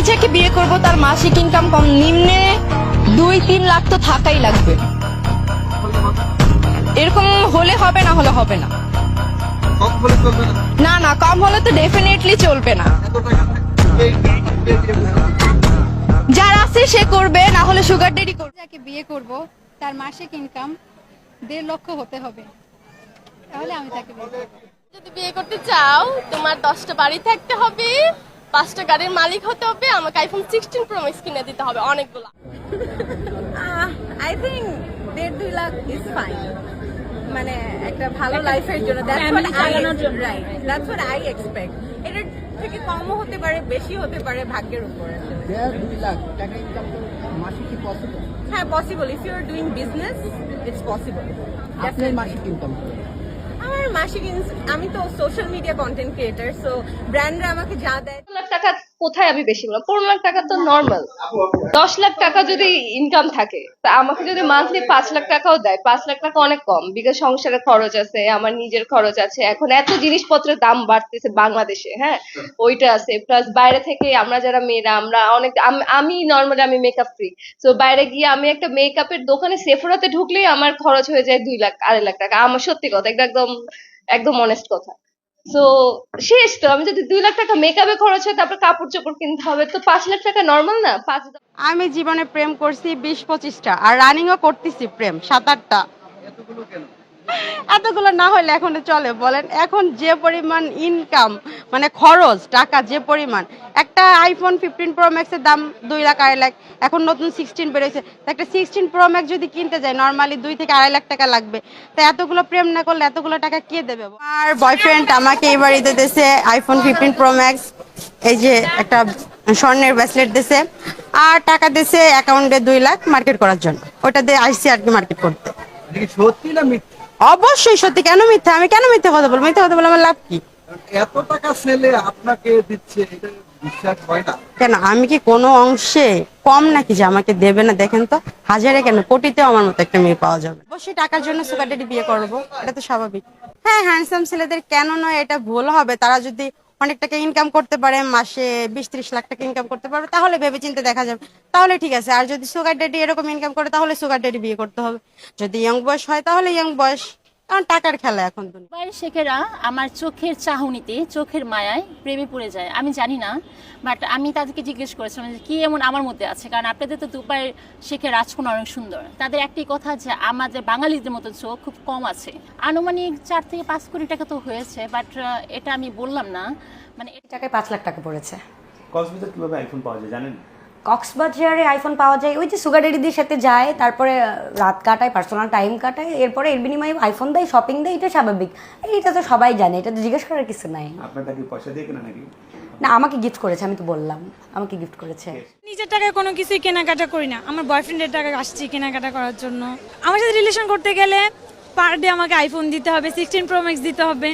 আমি যাকে বিয়ে করব তার মাসিক ইনকাম কম নিম্নে দুই তিন লাখ তো থাকাই লাগবে। এরকম হলে হবে না হলে হবে না। না। না কম হলে তো ডেফিনেটলি চলবে না। যার আছে সে করবে না হলে সুগার ডেডি করবে। যাকে বিয়ে করব তার মাসিক ইনকাম দেড় লক্ষ হতে হবে। তাহলে আমি তাকে বিয়ে যদি বিয়ে করতে চাও তোমার দশটা বাড়ি থাকতে হবে। পাঁচটা গাড়ির মালিক হতে হবে আমাকে আইফোন সিক্সটিন প্রো ম্যাক্স কিনে দিতে হবে অনেকগুলো। আই থিঙ্ক দেড় দুই লাখ ইজ ফাইন মানে একটা ভালো লাইফের জন্য। That's what I right that's what I expect এটার থেকে কমও হতে পারে বেশি হতে পারে ভাগ্যের উপরে। দেড় দুই লাখ টাকা ইনকাম মাসে কি পসিবল হ্যাঁ possible if you are doing business it's possible আপনার মাসিক ইনকাম আমার ইনস- আমি তো social media content creator so ব্র্যান্ডরা আমাকে যা দেয় লাখ টাকা কোথায় আমি বেশি বললাম? পনেরো লাখ টাকা তো নর্মাল দশ লাখ টাকা যদি ইনকাম থাকে, তা আমাকে যদি মান্থলি পাঁচ লাখ টাকাও দেয়, পাঁচ লাখ টাকা অনেক কম বিকজ সংসারে খরচ আছে, আমার নিজের খরচ আছে। এখন এত জিনিসপত্রের দাম বাড়তেছে বাংলাদেশে হ্যাঁ? ওইটা আছে। প্লাস বাইরে থেকে আমরা যারা মেয়েরা, আমরা অনেক আমি নর্মালি আমি মেকআপ ফ্রি তো বাইরে গিয়ে আমি একটা মেকআপের দোকানে সেফরাতে ঢুকলেই আমার খরচ হয়ে যায় দুই লাখ, আড়াই লাখ টাকা। আমার সত্যি কথা একদম একদম অনেস্ট কথা। তো শেষ তো। আমি যদি দুই লাখ টাকা মেকআপে খরচ হয় তারপর কাপড় চোপড় কিনতে হবে। তো পাঁচ লাখ টাকা নর্মাল না? পাঁচ আমি জীবনে প্রেম করছি বিশ পঁচিশটা আর রানিংও করতেছি প্রেম সাত আটটা। এতগুলো কেন? এতগুলো না হলে এখন চলে, বলেন। এখন যে পরিমাণ ইনকাম মানে খরচ, টাকা যে পরিমাণ। একটা আইফোন ফিফটিন প্রো ম্যাক্সের দাম দুই লাখ আড়াই লাখ, এখন নতুন সিক্সটিন তো একটা সিক্সটিন প্রো ম্যাক্স যদি কিনতে যায় নর্মালি দুই থেকে আড়াই লাখ টাকা লাগবে। তো এতগুলো প্রেম না করলে এতগুলো টাকা কে দেবে? আর বয়ফ্রেন্ড আমাকে এবার ঈদে দিয়েছে আইফোন ফিফটিন প্রো ম্যাক্স এই যে একটা স্বর্ণের ব্রেসলেট দিছে আর টাকা দিছে অ্যাকাউন্টে দুই লাখ মার্কেট করার জন্য। ওটা দিয়ে আইসি আর কি মার্কেট করতে। সত্যি না অবশ্যই সত্যি কেন মিথ্যা? আমি কেন মিথ্যা কথা বলব? মিথ্যা কথা বলে আমার লাভ কি? এত টাকা ছেলে আপনাকে দিচ্ছে এটা বিশ্বাস হয় না। কেন? আমি কি কোনো অংশে কম নাকি যে আমাকে দেবে না? দেখেন তো হাজারে কেন? কোটিতে আমার মতো একটা মেয়ে পাওয়া যাবে। অবশ্যই টাকার জন্য সুগার ডেডি বিয়ে করব এটা তো স্বাভাবিক। হ্যাঁ হ্যান্ডসাম ছেলেদের কেন নয়? এটা ভুল হবে। তারা যদি অনেক টাকা ইনকাম করতে পারে, মাসে বিশ ত্রিশ লাখ টাকা ইনকাম করতে পারবে, তাহলে ভেবে চিন্তে দেখা যাবে। তাহলে ঠিক আছে, আর যদি সুগার ডেডি এরকম ইনকাম করে, তাহলে সুগার ডেডি বিয়ে করতে হবে। যদি ইয়ং বয়স হয়, তাহলে ইয়ং বয়স কারণ টাকার খেলা এখন দুনিয়া শেখেরা আমার চোখের চাহনিতে চোখের মায়ায় প্রেমে পড়ে যায়। আমি জানি না বাট আমি তাদেরকে জিজ্ঞেস করেছিলাম যে কি এমন আমার মধ্যে আছে? কারণ আপনাদের তো দুবাইয়ের শেখের রাজকন্যা অনেক সুন্দর। তাদের একটি কথা যে আমাদের বাঙালিদের মতো চোখ খুব কম আছে। আনুমানিক চার থেকে পাঁচ কোটি টাকা তো হয়েছে বাট এটা আমি বললাম না। মানে টাকায় পাঁচ লাখ টাকা পড়েছে। কক্সবাজার কীভাবে আইফোন পাওয়া যায় জানেন? কক্সবাজারে আইফোন পাওয়া যায় ওই যে সুগার ডেডিদের সাথে যায় তারপরে রাত কাটায় পার্সোনাল টাইম কাটায় এরপরে এর বিনিময়ে আইফোন দেয় শপিং দেয় এটা স্বাভাবিক। এটা তো সবাই জানে এটা তো জিজ্ঞেস করার কিছু নাই। আপনার তাকে পয়সা দিয়ে কেনা নাকি? না আমাকে গিফট করেছে আমি তো বললাম আমাকে গিফট করেছে। নিজের টাকায় কোনো কিছুই কেনাকাটা করি না আমার বয়ফ্রেন্ডের টাকা আসছি কেনাকাটা করার জন্য। আমার সাথে রিলেশন করতে গেলে পার ডে আমাকে আইফোন দিতে হবে সিক্সটিন প্রো ম্যাক্স দিতে হবে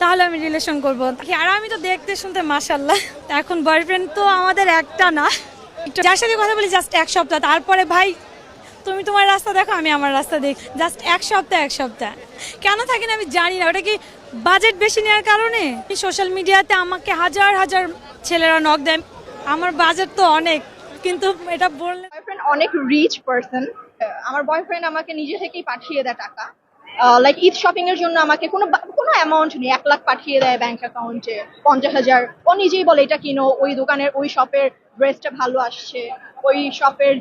তাহলে আমি রিলেশন করব। আর আমি তো দেখতে শুনতে মাসাল্লাহ এখন বয়ফ্রেন্ড তো আমাদের একটা না। যার সাথে কথা বলি জাস্ট এক সপ্তাহ। তারপরে ভাই, তুমি তোমার রাস্তা দেখো, আমি আমার রাস্তা দেখি। জাস্ট এক সপ্তাহ এক সপ্তাহ। কেন থাকি না আমি জানি না, ওটা কি বাজেট বেশি নেওয়ার কারণে? সোশ্যাল মিডিয়াতে আমাকে হাজার হাজার ছেলেরা নক দেয়। আমার বাজেট তো অনেক, কিন্তু এটা বললে বয়ফ্রেন্ড অনেক রিচ পারসন আমার বয়ফ্রেন্ড আমাকে নিজে থেকেই পাঠিয়ে দেয় টাকা। লাইক ঈদ শপিং এর জন্য আমাকে কোনো কোনো অ্যামাউন্ট নেই। এক লাখ পাঠিয়ে দেয় ব্যাংক অ্যাকাউন্টে পঞ্চাশ হাজার। ও নিজেই বলে, এটা কিনো, ওই দোকানের, ওই শপের ড্রেসটা ভালো আসছে ওই শপের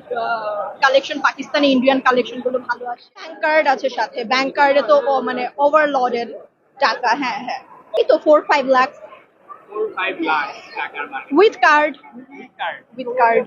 কালেকশন পাকিস্তানি ইন্ডিয়ান কালেকশনগুলো ভালো আসছে। ব্যাংক কার্ড আছে সাথে। ব্যাংক কার্ডে তো মানে ওভারলোডেড টাকা হ্যাঁ হ্যাঁ। এই তো four five lakh with card with card